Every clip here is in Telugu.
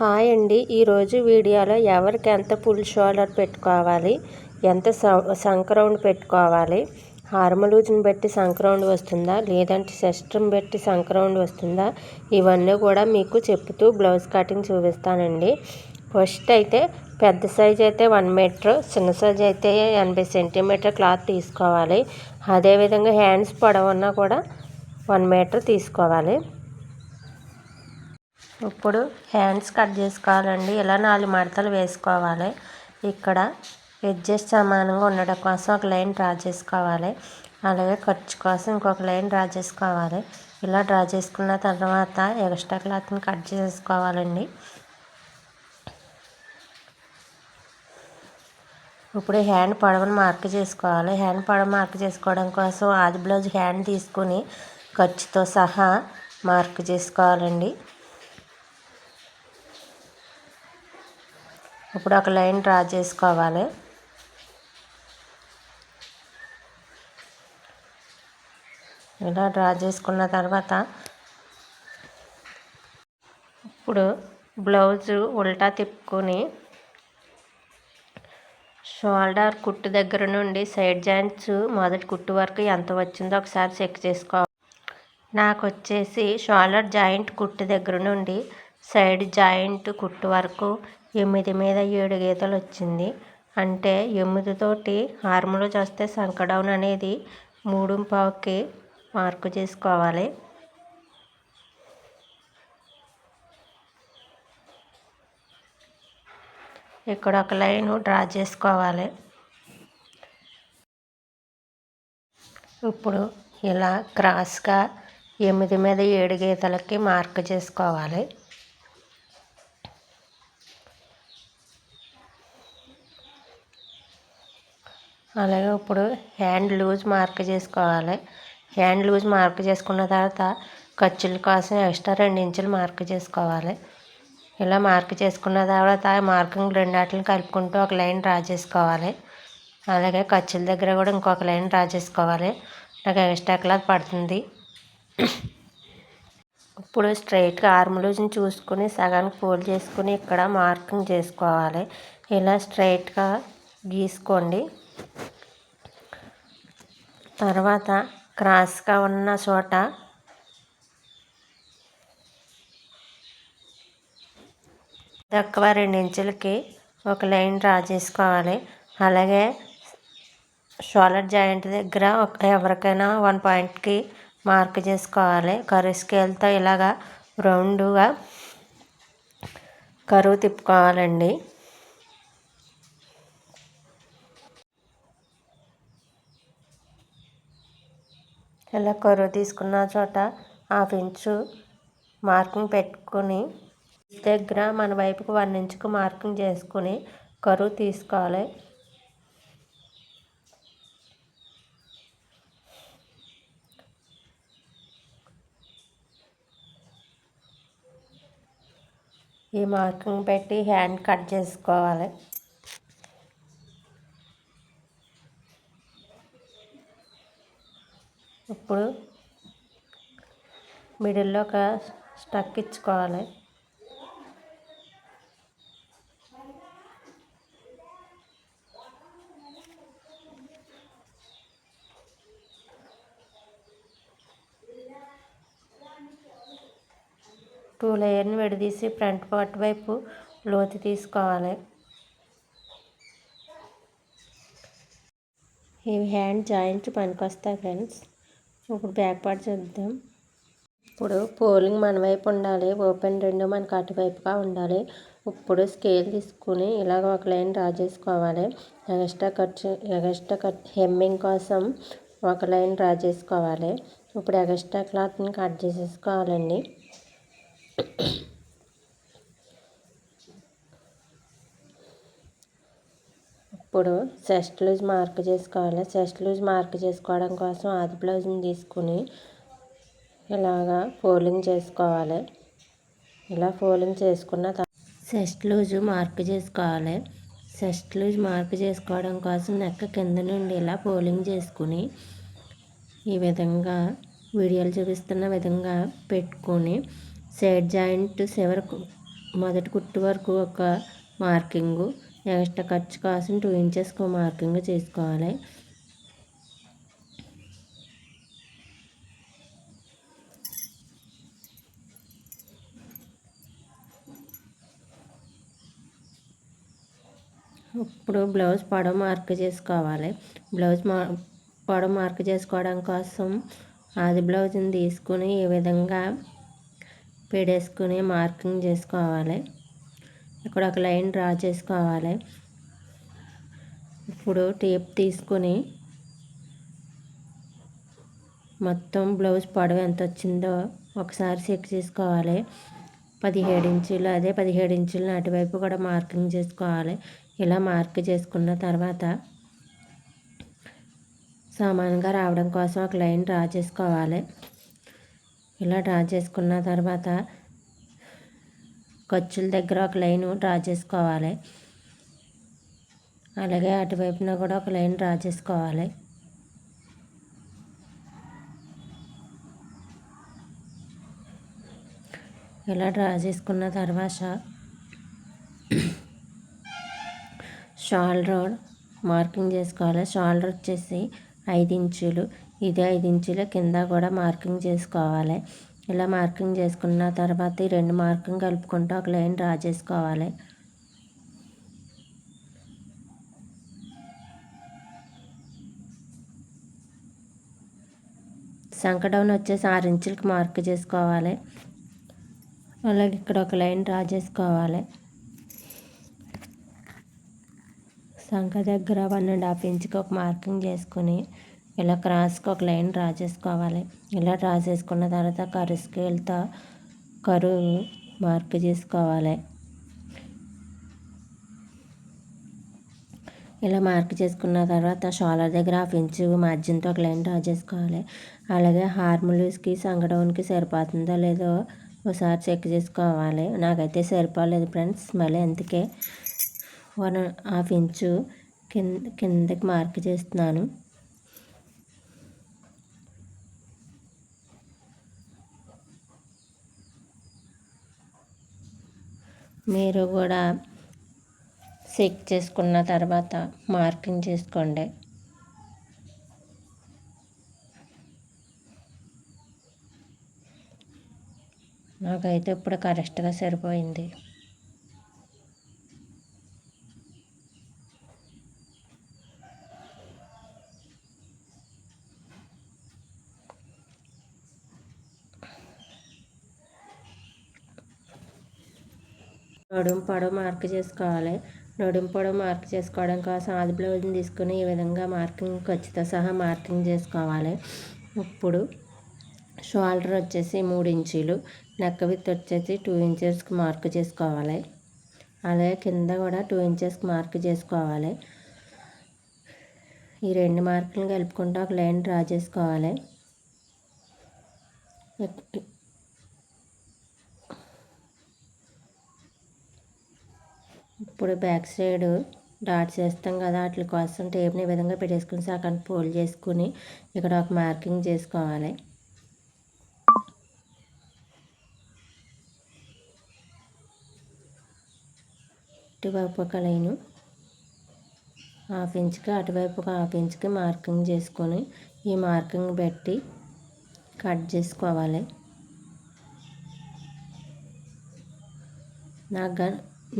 హాయ్ అండి. ఈరోజు వీడియోలో ఎవరికి ఎంత ఫుల్ షోల్డర్ పెట్టుకోవాలి ఎంత సంక్రౌండ్ పెట్టుకోవాలి హార్మలూజ్ని బట్టి సంక్రౌండ్ వస్తుందా లేదంటే సిస్టమ్ బట్టి సంక్రౌండ్ వస్తుందా ఇవన్నీ కూడా మీకు చెప్తూ బ్లౌజ్ కటింగ్ చూపిస్తానండి. ఫస్ట్ అయితే పెద్ద సైజ్ అయితే వన్ మీటర్ చిన్న సైజ్ అయితే ఎనభై సెంటీమీటర్ క్లాత్ తీసుకోవాలి. అదేవిధంగా హ్యాండ్స్ పొడవున్నా కూడా వన్ మీటర్ తీసుకోవాలి. ఇప్పుడు హ్యాండ్స్ కట్ చేసుకోవాలండి. ఇలా నాలుగు మడతలు వేసుకోవాలి. ఇక్కడ ఎడ్జెస్ సమానంగా ఉండడం కోసం ఒక లైన్ డ్రా చేసుకోవాలి. అలాగే ఖర్చు కోసం ఇంకొక లైన్ డ్రా చేసుకోవాలి. ఇలా డ్రా చేసుకున్న తర్వాత ఎక్స్ట్రా క్లాత్ని కట్ చేసుకోవాలండి. ఇప్పుడు హ్యాండ్ పడవను మార్క్ చేసుకోవాలి. హ్యాండ్ పడవ మార్క్ చేసుకోవడం కోసం ఆది బ్లౌజ్ హ్యాండ్ తీసుకుని ఖర్చుతో సహా మార్క్ చేసుకోవాలండి. ఇప్పుడు ఒక లైన్ డ్రా చేసుకోవాలి. ఇలా డ్రా చేసుకున్న తర్వాత ఇప్పుడు బ్లౌజు ఉల్టా తిప్పుకొని షోల్డర్ కుట్టు దగ్గర నుండి సైడ్ జాయింట్స్ మొదటి కుట్టు వరకు ఎంత వచ్చిందో ఒకసారి చెక్ చేసుకోవాలి నాకు వచ్చేసి షోల్డర్ జాయింట్ కుట్టు దగ్గర నుండి సైడ్ జాయింట్ కుట్టు వరకు ఎనిమిది మీద ఏడు గీతలు వచ్చింది అంటే ఎనిమిదితోటి హార్ములో చేస్తే సంకడౌన్ అనేది మూడు పావుకి మార్కు చేసుకోవాలి. ఇక్కడ ఒక లైన్ డ్రా చేసుకోవాలి. ఇప్పుడు ఇలా క్రాస్గా ఎనిమిది మీద ఏడు గీతలకి మార్క్ చేసుకోవాలి. అలాగే ఇప్పుడు హ్యాండ్ లూజ్ మార్క్ చేసుకోవాలి. హ్యాండ్ లూజ్ మార్క్ చేసుకున్న తర్వాత ఖర్చుల కోసం ఎక్స్ట్రా రెండు ఇంచులు మార్క్ చేసుకోవాలి. ఇలా మార్క్ చేసుకున్న తర్వాత మార్కింగ్ రెండాటిని కలుపుకుంటూ ఒక లైన్ డ్రా చేసుకోవాలి. అలాగే ఖర్చుల దగ్గర కూడా ఇంకొక లైన్ డ్రా చేసుకోవాలి. నాకు ఎక్స్ట్రా క్లాత్ పడుతుంది. ఇప్పుడు స్ట్రైట్గా ఆర్మ్ లూజ్ని చూసుకుని సగానికి ఫోల్డ్ చేసుకుని ఇక్కడ మార్కింగ్ చేసుకోవాలి. ఇలా స్ట్రైట్గా గీసుకోండి. తర్వాత క్రాస్గా ఉన్న చోట తక్కువ ఇంచులకి ఒక లైన్ డ్రా చేసుకోవాలి. అలాగే షోలర్ జాయింట్ దగ్గర ఎవరికైనా వన్ పాయింట్కి మార్క్ చేసుకోవాలి. కరువు స్కేల్తో ఇలాగా రౌండ్గా కరువు తిప్పుకోవాలండి. ఇలా కరువు తీసుకున్న చోట హాఫ్ ఇంచు మార్కింగ్ పెట్టుకుని దగ్గర మన వైపుకు వన్ ఇంచుకు మార్కింగ్ చేసుకుని కరువు తీసుకోవాలి. ఈ మార్కింగ్ పెట్టి హ్యాండ్ కట్ చేసుకోవాలి ఇప్పుడు మిడిల్లో ఒక స్టక్ ఇచ్చుకోవాలి. టూ లేయర్ని విడదీసి ఫ్రంట్ పార్ట్ వైపు లోతు తీసుకోవాలి. ఇవి హ్యాండ్ జాయింట్ పనికొస్తాయి ఫ్రెండ్స్. ఇప్పుడు బ్యాక్ పార్ట్ చూద్దాం. ఇప్పుడు పోలింగ్ మన వైపు ఉండాలి ఓపెన్ రెండు మనకు అటువైపుగా ఉండాలి. ఇప్పుడు స్కేల్ తీసుకుని ఇలాగ ఒక లైన్ డ్రా చేసుకోవాలి. ఎగస్ట్రా ఖర్చు ఎగస్ట్రా కట్ హెమ్మింగ్ కోసం ఒక లైన్ డ్రా చేసుకోవాలి. ఇప్పుడు ఎగస్ట్రా క్లాత్ని కట్ చేసేసుకోవాలండి. ఇప్పుడు చెస్ట్ లూజ్ మార్క్ చేసుకోవాలి. చెస్ట్ లూజ్ మార్క్ చేసుకోవడం కోసం ఆది బ్లౌజ్ని తీసుకుని ఇలాగా ఫోల్డింగ్ చేసుకోవాలి. ఇలా ఫోల్డింగ్ చేసుకున్న సెస్ట్ లూజ్ మార్క్ చేసుకోవాలి. సెస్ట్ లూజ్ మార్క్ చేసుకోవడం కోసం నెక్క కింద నుండి ఇలా ఫోల్డింగ్ చేసుకుని ఈ విధంగా వీడియోలు చూపిస్తున్న విధంగా పెట్టుకొని సైడ్ జాయింట్ చివరి మొదటి కుట్టు వరకు ఒక మార్కింగు ఎక్స్ట్రా ఖర్చు కోసం టూ ఇంచెస్కి మార్కింగ్ చేసుకోవాలి. ఇప్పుడు బ్లౌజ్ పొడవు మార్క్ చేసుకోవాలి. బ్లౌజ్ మా పొడవు మార్క్ చేసుకోవడం కోసం ఆది బ్లౌజ్ని తీసుకుని ఈ విధంగా పెడేసుకుని మార్కింగ్ చేసుకోవాలి. ఇక్కడ ఒక లైన్ డ్రా చేసుకోవాలి. ఇప్పుడు టేప్ తీసుకుని మొత్తం బ్లౌజ్ పొడవు ఎంత వచ్చిందో ఒకసారి చెక్ చేసుకోవాలి. పదిహేడు ఇంచులు అదే పదిహేడు ఇంచులను అటువైపు కూడా మార్కింగ్ చేసుకోవాలి. ఇలా మార్క్ చేసుకున్న తర్వాత సమానంగా రావడం కోసం ఒక లైన్ డ్రా చేసుకోవాలి. ఇలా డ్రా చేసుకున్న తర్వాత ఖర్చుల దగ్గర ఒక లైన్ డ్రా చేసుకోవాలి. అలాగే అటువైపున కూడా ఒక లైన్ డ్రా చేసుకోవాలి. ఇలా డ్రా చేసుకున్న తర్వాత షోల్డర్ మార్కింగ్ చేసుకోవాలి. షోల్డర్ వచ్చేసి ఐదు ఇంచులు. ఇది ఐదు ఇంచుల కింద కూడా మార్కింగ్ చేసుకోవాలి. ఇలా మార్కింగ్ చేసుకున్న తర్వాత ఈ రెండు మార్కింగ్ కలుపుకుంటూ ఒక లైన్ డ్రా చేసుకోవాలి. సంకడౌన్ వచ్చేసి ఆరు ఇంచులకి మార్క్ చేసుకోవాలి. అలాగే ఇక్కడ ఒక లైన్ డ్రా చేసుకోవాలి. సంఖ దగ్గర వన్ అండ్ హాఫ్ ఇంచ్కి ఒక మార్కింగ్ చేసుకుని ఇలా క్రాస్కి ఒక లైన్ డ్రా చేసుకోవాలి. ఇలా డ్రా చేసుకున్న తర్వాత కరు స్కేల్తో కరువు మార్క్ చేసుకోవాలి. ఇలా మార్క్ చేసుకున్న తర్వాత షోలర్ దగ్గర హాఫ్ ఇంచు మార్జిన్తో ఒక లైన్ డ్రా చేసుకోవాలి. అలాగే హార్మోలీస్కి సంగడౌన్కి సరిపోతుందో లేదో ఒకసారి చెక్ చేసుకోవాలి. నాకైతే సరిపోలేదు ఫ్రెండ్స్ మళ్ళీ అందుకే వన్ హాఫ్ ఇంచు కింద కిందకి మార్క్ చేస్తున్నాను. మీరు కూడా సెక్ చేసుకున్న తర్వాత మార్కింగ్ చేసుకోండి. నాకైతే ఇప్పుడు కరెక్ట్గా సరిపోయింది. నడుము పొడవు మార్క్ చేసుకోవాలి. నడుము పొడవు మార్క్ చేసుకోవడం కోసం ఆది బ్లౌజ్ని తీసుకుని ఈ విధంగా మార్కింగ్ ఖర్చుతో సహా మార్కింగ్ చేసుకోవాలి. ఇప్పుడు షోల్డర్ వచ్చేసి మూడు ఇంచులు నెక్ విత్ వచ్చేసి టూ ఇంచెస్కి మార్క్ చేసుకోవాలి. అలాగే కింద కూడా టూ ఇంచెస్కి మార్క్ చేసుకోవాలి. ఈ రెండు మార్కులు కలుపుకుంటూ ఒక లైన్ డ్రా చేసుకోవాలి. ఇప్పుడు బ్యాక్ సైడ్ డాట్స్ వేస్తాం కదా వాటి కోసం టేప్ని ఈ విధంగా పెట్టేసుకుని సగం ఫోల్డ్ చేసుకుని ఇక్కడ ఒక మార్కింగ్ చేసుకోవాలి. ఇటువైపు ఒక లైను హాఫ్ ఇంచ్కి అటువైపు ఒక హాఫ్ ఇంచ్కి మార్కింగ్ చేసుకొని ఈ మార్కింగ్ పెట్టి కట్ చేసుకోవాలి. నాకు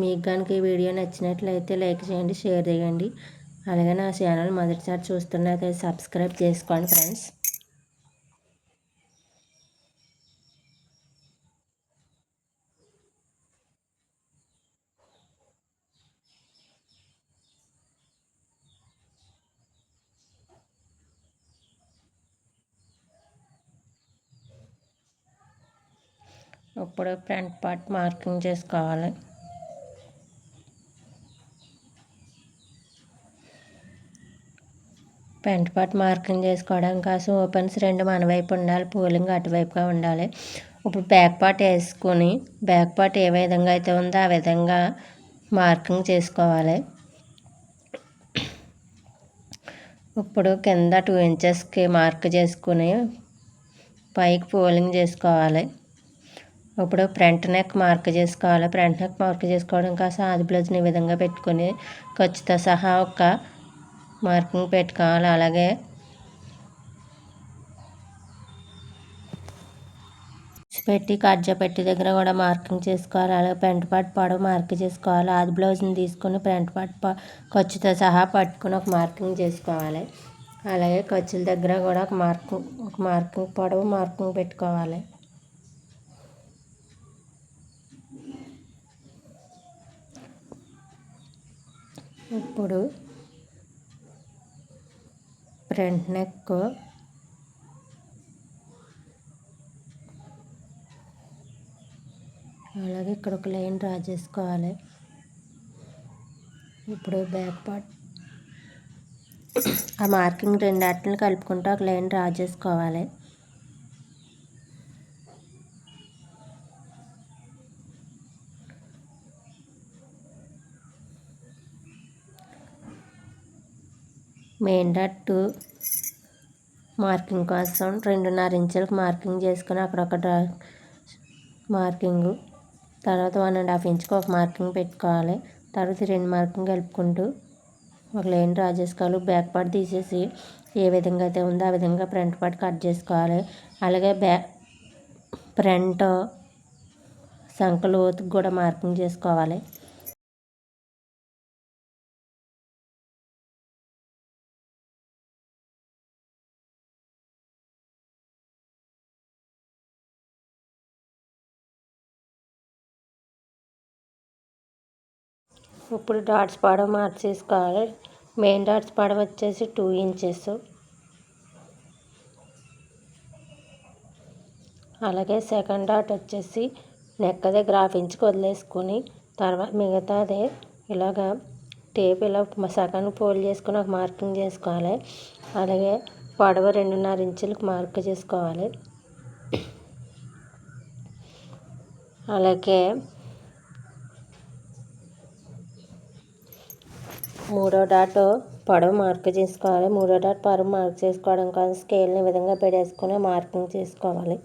మీకు కనుక ఈ వీడియో నచ్చినట్లయితే లైక్ చేయండి షేర్ చేయండి. అలాగే నా ఛానల్ మొదటిసారి చూస్తున్నట్లయితే సబ్స్క్రైబ్ చేసుకోండి ఫ్రెండ్స్. ఇప్పుడు ఫ్రంట్ పార్ట్ మార్కింగ్ చేసుకోవాలి. పెంట పార్ట్ మార్కింగ్ చేసుకోవడం కోసం ఓపెన్స్ రెండు మన వైపు ఉండాలి పూలింగ్ అటువైపుగా ఉండాలి. ఇప్పుడు బ్యాక్ పార్ట్ వేసుకొని బ్యాక్ పార్ట్ ఏ విధంగా అయితే ఉందో ఆ విధంగా మార్కింగ్ చేసుకోవాలి. ఇప్పుడు కింద టూ ఇంచెస్కి మార్క్ చేసుకుని పైకి పోలింగ్ చేసుకోవాలి. ఇప్పుడు ఫ్రంట్ నెక్ మార్క్ చేసుకోవాలి. ఫ్రంట్ నెక్ మార్క్ చేసుకోవడం కోసం ఆది బ్లౌజ్ని ఈ విధంగా పెట్టుకొని ఖర్చుతో సహా ఒక మార్కింగ్ పెట్టుకోవాలి అలాగే. పెట్టి కజ్జా పెట్టి దగ్గర కూడా మార్కింగ్ చేసుకోవాలి అలాగే ఫ్రంట్ పాటు పొడవు మార్క్ చేసుకోవాలి. ఆది బ్లౌజ్ని తీసుకొని ఫ్రంట్ పాటు ఖర్చుతో సహా పట్టుకుని ఒక మార్కింగ్ చేసుకోవాలి. అలాగే ఖర్చుల దగ్గర కూడా ఒక మార్కింగ్ ఒక మార్కింగ్ పొడవు మార్కింగ్ పెట్టుకోవాలి. ఇప్పుడు ఫ్రంట్ నెక్ అలాగే ఇక్కడ ఒక లైన్ డ్రా చేసుకోవాలి. ఇప్పుడు బ్యాక్ పార్ట్. ఆ మార్కింగ్ రెండు అట్టలు కలుపుకుంటూ ఒక లైన్ డ్రా చేసుకోవాలి. మెయిన్ డాట్ మార్కింగ్ కోసం రెండున్నర ఇంచులకు మార్కింగ్ చేసుకుని అక్కడ ఒక డ్రా మార్కింగు తర్వాత వన్ అండ్ హాఫ్ ఇంచ్కి ఒక మార్కింగ్ పెట్టుకోవాలి. తర్వాత రెండు మార్కింగ్ కలుపుకుంటూ ఒక లైన్ డ్రా చేసుకోవాలి. బ్యాక్ పార్ట్ తీసేసి ఏ విధంగా అయితే ఉందో ఆ విధంగా ఫ్రంట్ పార్ట్ కట్ చేసుకోవాలి. అలాగే బ్యాక్ ఫ్రంట్ సంకలు కూడా మార్కింగ్ చేసుకోవాలి. ఇప్పుడు డాట్స్ పడవ మార్చేసుకోవాలి. మెయిన్ డాట్స్ పడవ వచ్చేసి టూ ఇంచెస్. అలాగే సెకండ్ డాట్ వచ్చేసి నెక్క దగ్గర హాఫ్ ఇంచుకి వదిలేసుకొని తర్వాత మిగతాదే ఇలాగా టేప్ ఇలా సెకండ్ ఫోల్డ్ చేసుకుని ఒక మార్కింగ్ చేసుకోవాలి. అలాగే పొడవ రెండున్నర ఇంచులకు మార్క్ చేసుకోవాలి. అలాగే మూడో డాట్ పొడవు మార్క్ చేసుకోవాలి. మూడో డాట్ పొడవు మార్క్ చేసుకోవడం కోసం స్కేల్ని విధంగా పెట్టేసుకొని మార్కింగ్ చేసుకోవాలి.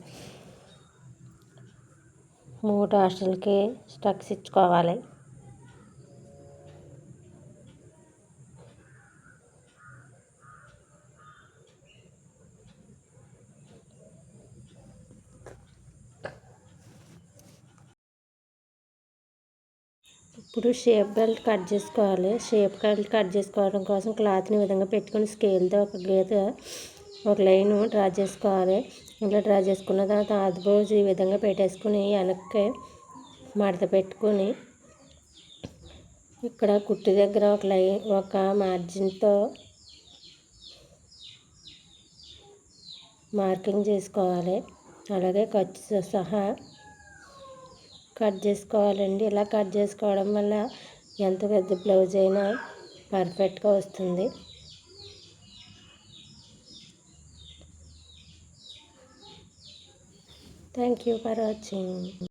మూడు హాస్టల్కి స్టక్స్ ఇచ్చుకోవాలి. ఇప్పుడు షేప్ బెల్ట్ కట్ చేసుకోవాలి. షేప్ బెల్ట్ కట్ చేసుకోవడం కోసం క్లాత్ని విధంగా పెట్టుకొని స్కేల్తో ఒక గీత ఒక లైన్ డ్రా చేసుకోవాలి. ఇలా డ్రా చేసుకున్న తర్వాత ఆది ఈ విధంగా పెట్టేసుకుని వెనక్కి మడత పెట్టుకొని ఇక్కడ కుట్టి దగ్గర ఒక లైన్ ఒక మార్జిన్తో మార్కింగ్ చేసుకోవాలి. అలాగే ఖర్చు సహా కట్ చేసుకోవాలండి. ఇలా కట్ చేసుకోవడం వల్ల ఎంత పెద్ద బ్లౌజ్ అయినా పర్ఫెక్ట్గా వస్తుంది. Thank you for watching.